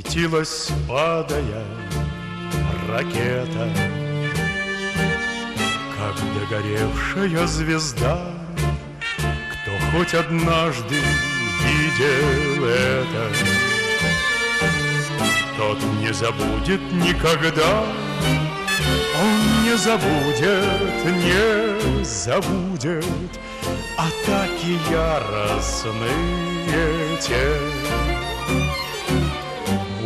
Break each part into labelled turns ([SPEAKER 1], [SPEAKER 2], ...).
[SPEAKER 1] Светилась, падая, ракета, Как догоревшая звезда. Кто хоть однажды видел это, Тот не забудет никогда, Он не забудет, не забудет Атаки яростные те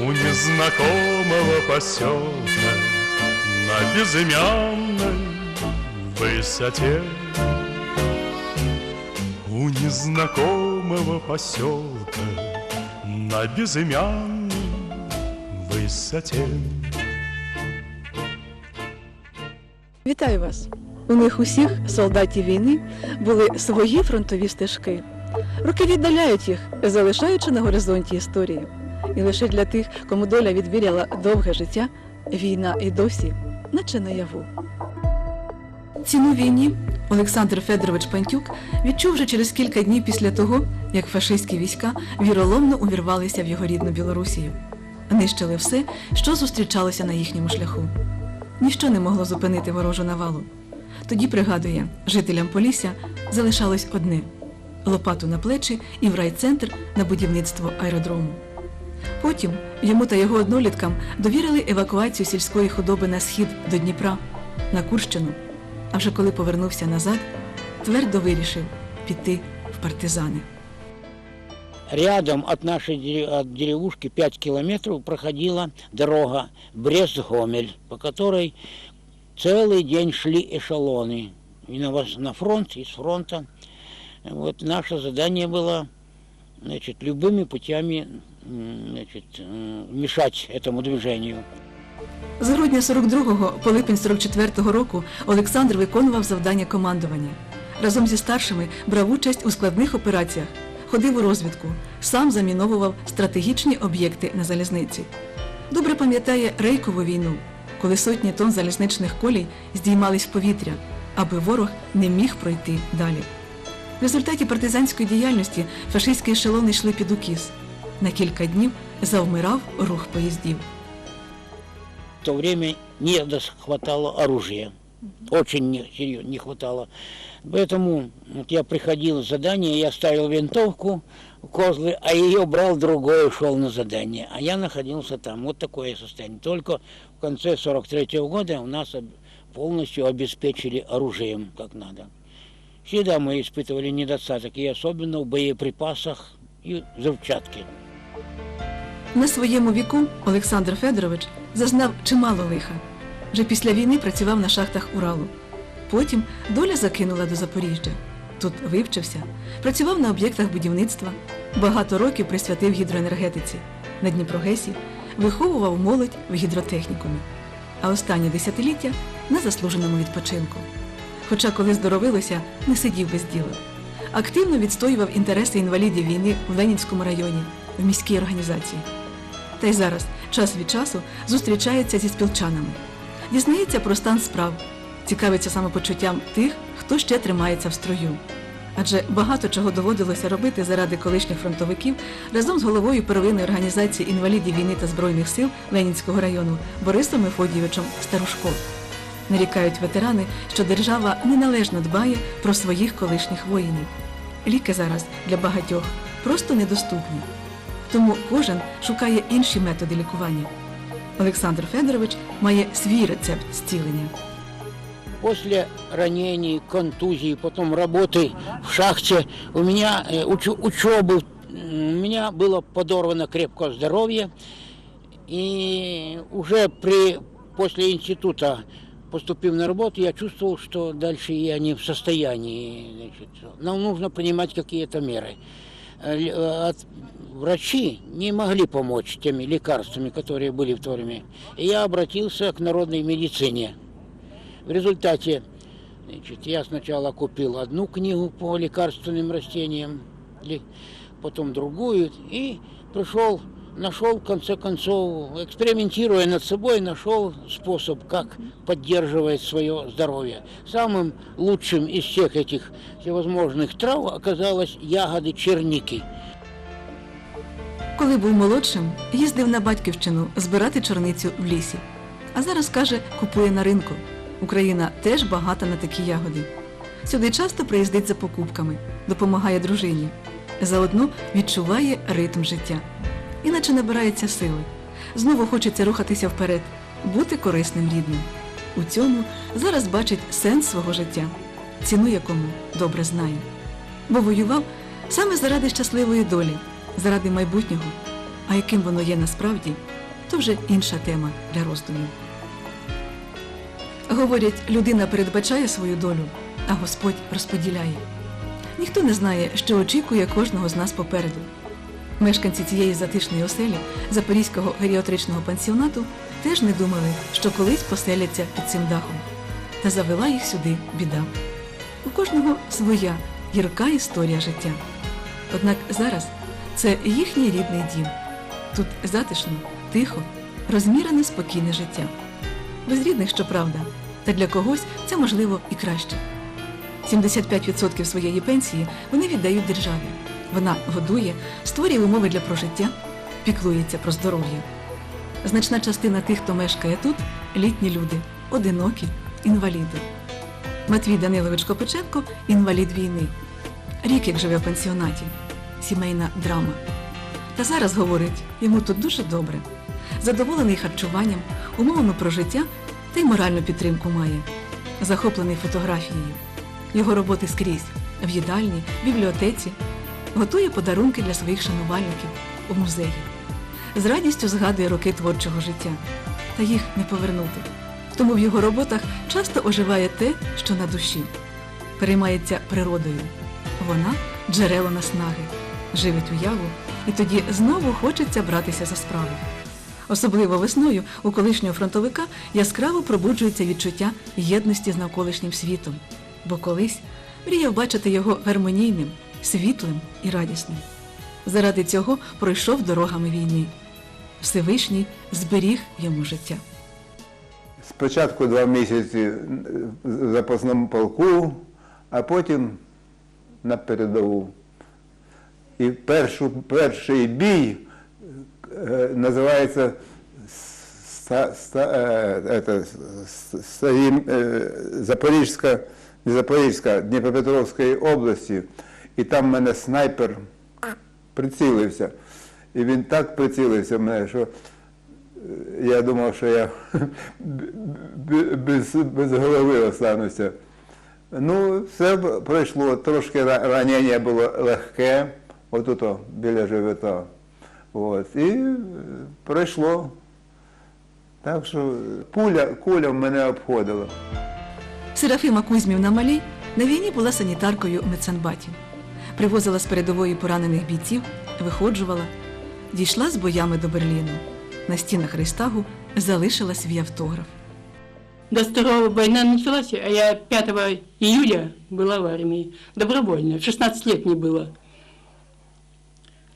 [SPEAKER 1] У незнакомого поселка На безымянной высоте У незнакомого поселка На безымянной высоте
[SPEAKER 2] Вітаю вас! У них усіх солдатів війни були свої фронтові стежки. Роки віддаляють їх, залишаючи на горизонті історії. І лише для тих, кому доля відвіряла довге життя, війна і досі, наче наяву. Ціну війні Олександр Федорович Пантюк відчув вже через кілька днів після того, як фашистські війська віроломно увірвалися в його рідну Білорусію. Нищили все, що зустрічалося на їхньому шляху. Ніщо не могло зупинити ворожу навалу. Тоді, пригадує, жителям Полісся залишалось одне лопату на плечі і в райцентр на будівництво аеродрому. Потім йому та його одноліткам довірили евакуацію сільської худоби на схід до Дніпра, на Курщину. А вже коли повернувся назад, твердо вирішив піти в партизани.
[SPEAKER 3] Рядом от нашей дере- от деревушки 5 километров проходила дорога Брест-Гомель, по которой целый день шли эшелоны. И на, вос- на фронт, из фронта. Вот наше задание было значит, любыми путями м, значит, мешать этому движению.
[SPEAKER 2] З грудня 42-го по липень 44-го року Олександр виконував завдання командування. Разом зі старшими брав участь у складних операціях, ходив у розвідку, сам заміновував стратегічні об'єкти на залізниці. Добре пам'ятає рейкову війну, коли сотні тонн залізничних колій здіймались в повітря, аби ворог не міг пройти далі. В результаті партизанської діяльності фашистські ешелони йшли під укіс. На кілька днів завмирав рух поїздів.
[SPEAKER 3] В то время не дос- хватало оружия. Очень не, серьё- не хватало. Поэтому вот я приходил с задания, я ставил винтовку в козлы, а ее брал другой, шел на задание. А я находился там. Вот такое состояние. Только в конце 43 года у нас об- полностью обеспечили оружием, как надо. Всегда мы испытывали недостаток, и особенно в боеприпасах и взрывчатке.
[SPEAKER 2] На своєму віку Олександр Федорович зазнав чимало лиха. Вже після війни працював на шахтах Уралу. Потім доля закинула до Запоріжжя. Тут вивчився, працював на об'єктах будівництва, багато років присвятив гідроенергетиці. На Дніпрогесі виховував молодь в гідротехнікумі, а останні десятиліття на заслуженому відпочинку. Хоча, коли здоровилося, не сидів без діла. Активно відстоював інтереси інвалідів війни в Ленінському районі, в міській організації. Та й зараз, час від часу, зустрічається зі спілчанами, дізнається про стан справ, цікавиться самопочуттям тих, хто ще тримається в строю. Адже багато чого доводилося робити заради колишніх фронтовиків разом з головою первинної організації інвалідів війни та збройних сил Ленінського району Борисом Мефодійовичем Старушко Нарікають ветерани, що держава неналежно дбає про своїх колишніх воїнів. Ліки зараз для багатьох просто недоступні. Тому кожен шукає інші методи лікування. Олександр Федорович має свій рецепт зцілення.
[SPEAKER 3] После ранений, контузий, потом работы в шахте, у меня э, учу- учебы, м, у меня было подорвано крепкое здоровье. И уже при, после института, поступив на работу, я чувствовал, что дальше я не в состоянии. Значит, нам нужно принимать какие-то меры. Э, л- э, от- Врачи не могли помочь теми лекарствами, которые были в то время. И я обратился к народной медицине. В результате значит, я сначала купил одну книгу по лекарственным растениям, ли- потом другую, и пришел, нашел, в конце концов, экспериментируя над собой, нашел способ, как поддерживать свое здоровье. Самым лучшим из всех этих всевозможных трав оказалось ягоды черники.
[SPEAKER 2] Коли був молодшим, їздив на батьківщину збирати чорницю в лісі. А зараз каже, купує на ринку. Україна теж багата на такі ягоди. Сюди часто приїздить за покупками, допомагає дружині. Заодно відчуває ритм життя. Іначе набирається сили. Знову хочеться рухатися вперед, бути корисним рідним. У цьому зараз бачить сенс свого життя, ціну якому добре знає. Бо воював саме заради щасливої долі, заради майбутнього. А яким воно є насправді, то вже інша тема для роздумів. Говорять, людина передбачає свою долю, а Господь розподіляє. Ніхто не знає, що очікує кожного з нас попереду. Мешканці цієї затишної оселі Запорізького геріатричного пансіонату теж не думали, що колись поселяться під цим дахом. Та завела їх сюди біда. У кожного своя гірка історія життя. Однак зараз це їхній рідний дім. Тут затишно, тихо, розмірене спокійне життя. Без рідних, щоправда, та для когось це можливо і краще. 75% своєї пенсії вони віддають державі. Вона годує, створює умови для прожиття, піклується про здоров'я. Значна частина тих, хто мешкає тут, літні люди, одинокі, інваліди. Матвій Данилович Копиченко інвалід війни. Рік як живе в пансіонаті. Сімейна драма. Та зараз говорить, йому тут дуже добре. Задоволений харчуванням, умовно про життя та й моральну підтримку має. Захоплений фотографією. Його роботи скрізь в їдальні, в бібліотеці, готує подарунки для своїх шанувальників у музеї. З радістю згадує роки творчого життя, та їх не повернути. Тому в його роботах часто оживає те, що на душі, переймається природою. Вона джерело наснаги, живить уяву, і тоді знову хочеться братися за справу. Особливо весною у колишнього фронтовика яскраво пробуджується відчуття єдності з навколишнім світом, бо колись мріяв бачити його гармонійним, світлим і радісним. Заради цього пройшов дорогами війни. Всевишній зберіг йому життя.
[SPEAKER 4] Спочатку два місяці в запасному полку, а потім на передову. І першу, перший бій е, називається ста, ста, е, это, с- е, Запорізька, не Запорізька, Дніпропетровської області. І там в мене снайпер прицілився. І він так прицілився в мене, що я думав, що я без, без голови остануся. Ну, все пройшло. Трошки ранення було легке, отут о, біля живота. От. І е, пройшло. Так що пуля, куля в мене обходила.
[SPEAKER 2] Серафима Кузьмівна Малій на війні була санітаркою у медсанбаті Привозила з передової поранених бійців, виходжувала, дійшла з боями до Берліну. На стінах Рейстагу залишила свій автограф.
[SPEAKER 5] До 2 война началась, а я 5 июля была в армии. Добровольно. 16 лет не было.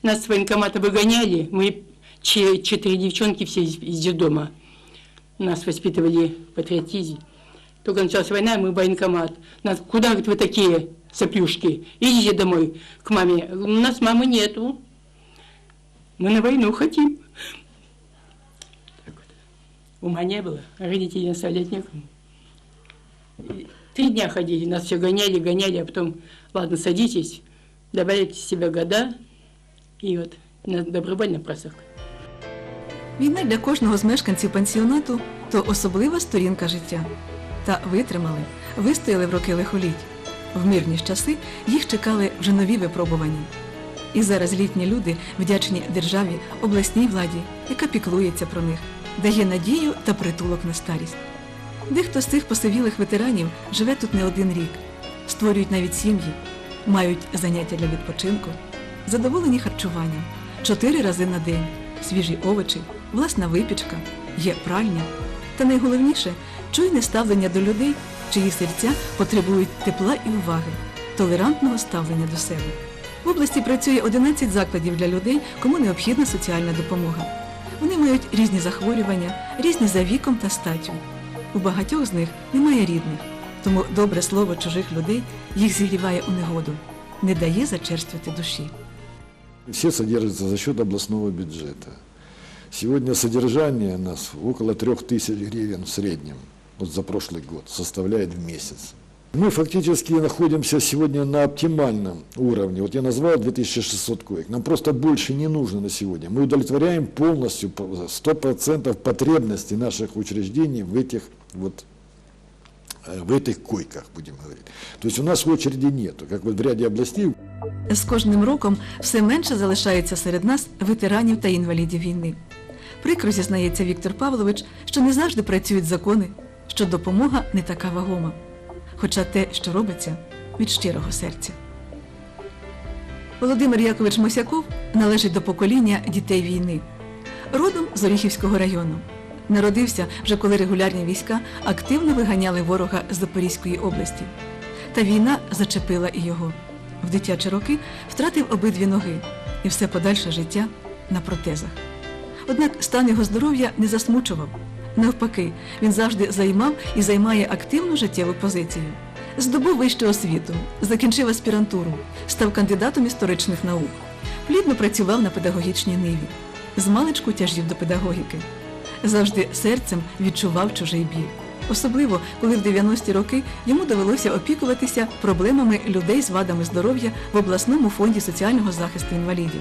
[SPEAKER 5] Нас с военкомата выгоняли. Мы че- четыре девчонки все из, из детдома. Нас воспитывали в патриотизме. Только началась война, мы в военкомат. Нас, куда говорит, вы такие соплюшки? Идите домой к маме. У нас мамы нету. Мы на войну хотим. Так вот. Ума не было, родителей оставлять некому. И Три дня ходили, нас все гоняли, гоняли, а потом, ладно, садитесь, добавляйте в себя года, и вот на добровольно просох.
[SPEAKER 2] Війна для кожного з мешканців пансіонату то особлива сторінка життя. Та витримали, вистояли в роки лихоліть. В мирні ж часи їх чекали вже нові випробування. І зараз літні люди вдячні державі, обласній владі, яка піклується про них, дає надію та притулок на старість. Дехто з цих посивілих ветеранів живе тут не один рік, створюють навіть сім'ї, мають заняття для відпочинку, задоволені харчуванням чотири рази на день, свіжі овочі, власна випічка, є пральня. Та найголовніше чуйне ставлення до людей, чиї серця потребують тепла і уваги, толерантного ставлення до себе. В області працює 11 закладів для людей, кому необхідна соціальна допомога. Вони мають різні захворювання, різні за віком та статтю. У багатьох з них немає рідних, тому добре слово чужих людей їх зігріває у негоду, не дає зачерствити душі.
[SPEAKER 6] Все содержатся за счет областного бюджета. Сегодня содержание нас около 3000 гривен в среднем, вот за прошлый год, составляет в месяц. Мы фактически находимся сегодня на оптимальном уровне. Вот я назвал 2600 коек. Нам просто больше не нужно на сегодня. Мы удовлетворяем полностью, по- 100% потребности наших учреждений в этих вот э, в этих койках, будем говорить. То есть у нас очереди нету, как вот в ряде областей
[SPEAKER 2] З кожним роком все менше залишається серед нас ветеранів та інвалідів війни. Прикро зізнається Віктор Павлович, що не завжди працюють закони, Що допомога не така вагома. Хоча те, що робиться, від щирого серця. Володимир Якович Мосяков належить до покоління дітей війни. Родом з Оріхівського району. Народився вже коли регулярні війська активно виганяли ворога з Запорізької області. Та війна зачепила і його. В дитячі роки втратив обидві ноги і все подальше життя на протезах. Однак стан його здоров'я не засмучував. Навпаки, він завжди займав і займає активну життєву позицію. Здобув вищу освіту, закінчив аспірантуру, став кандидатом історичних наук, плідно працював на педагогічній ниві, змалечку тяжів до педагогіки. Завжди серцем відчував чужий біль. Особливо, коли в 90-ті роки йому довелося опікуватися проблемами людей з вадами здоров'я в обласному фонді соціального захисту інвалідів.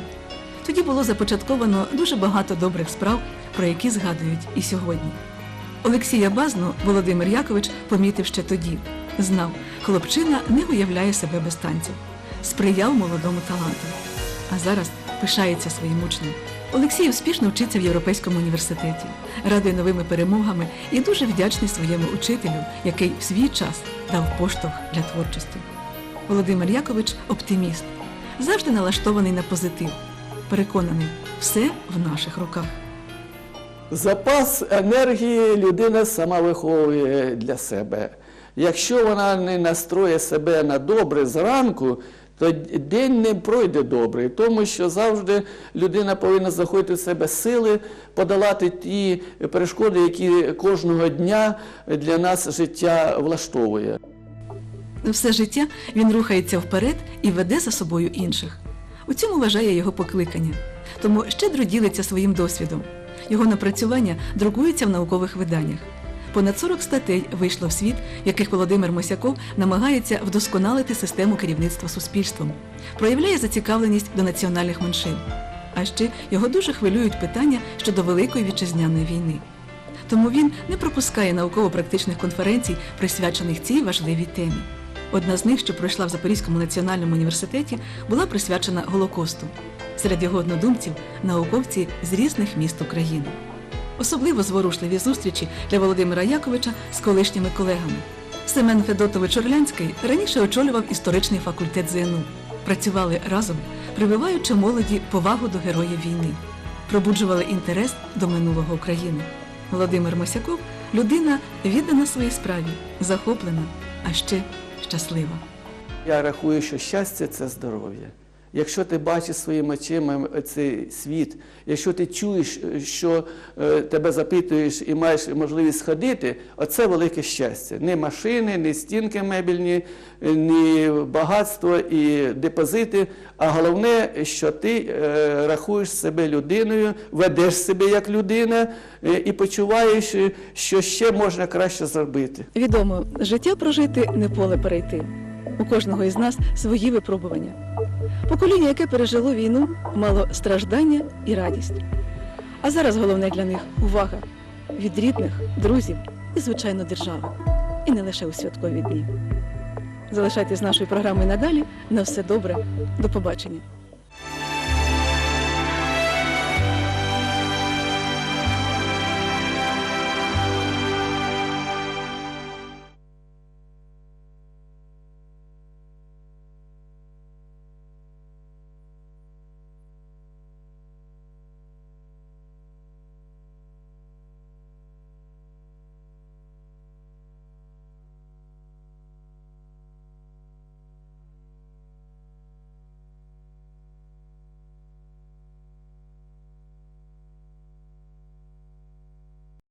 [SPEAKER 2] Тоді було започатковано дуже багато добрих справ, про які згадують і сьогодні. Олексія Базну Володимир Якович помітив ще тоді. Знав, хлопчина не уявляє себе без танців, сприяв молодому таланту. А зараз пишається своїм учнем. Олексій успішно вчиться в Європейському університеті, радує новими перемогами і дуже вдячний своєму учителю, який в свій час дав поштовх для творчості. Володимир Якович оптиміст, завжди налаштований на позитив. Переконаний, все в наших руках.
[SPEAKER 7] Запас енергії людина сама виховує для себе. Якщо вона не настроє себе на добре зранку, то день не пройде добре, тому що завжди людина повинна знаходити в себе сили подолати ті перешкоди, які кожного дня для нас життя влаштовує.
[SPEAKER 2] Все життя він рухається вперед і веде за собою інших. У цьому вважає його покликання. Тому щедро ділиться своїм досвідом. Його напрацювання друкуються в наукових виданнях. Понад 40 статей вийшло в світ, в яких Володимир Мосяков намагається вдосконалити систему керівництва суспільством, проявляє зацікавленість до національних меншин. А ще його дуже хвилюють питання щодо Великої вітчизняної війни. Тому він не пропускає науково-практичних конференцій, присвячених цій важливій темі. Одна з них, що пройшла в Запорізькому національному університеті, була присвячена Голокосту. Серед його однодумців науковці з різних міст України. Особливо зворушливі зустрічі для Володимира Яковича з колишніми колегами. Семен Федотович Орлянський раніше очолював історичний факультет ЗНУ. Працювали разом, прививаючи молоді повагу до героїв війни, пробуджували інтерес до минулого України. Володимир Мосяков людина віддана своїй справі, захоплена, а ще щаслива.
[SPEAKER 7] Я рахую, що щастя це здоров'я. Якщо ти бачиш своїми очима цей світ, якщо ти чуєш, що е, тебе запитуєш і маєш можливість ходити, оце велике щастя. Не машини, не стінки мебельні, е, не багатство і депозити. А головне, що ти е, рахуєш себе людиною, ведеш себе як людина е, і почуваєш, е, що ще можна краще зробити.
[SPEAKER 2] Відомо, життя прожити не поле перейти. У кожного із нас свої випробування. Покоління, яке пережило війну, мало страждання і радість. А зараз головне для них увага від рідних, друзів і, звичайно, держави. І не лише у святкові дні. Залишайтесь з нашою програмою надалі. На все добре. До побачення.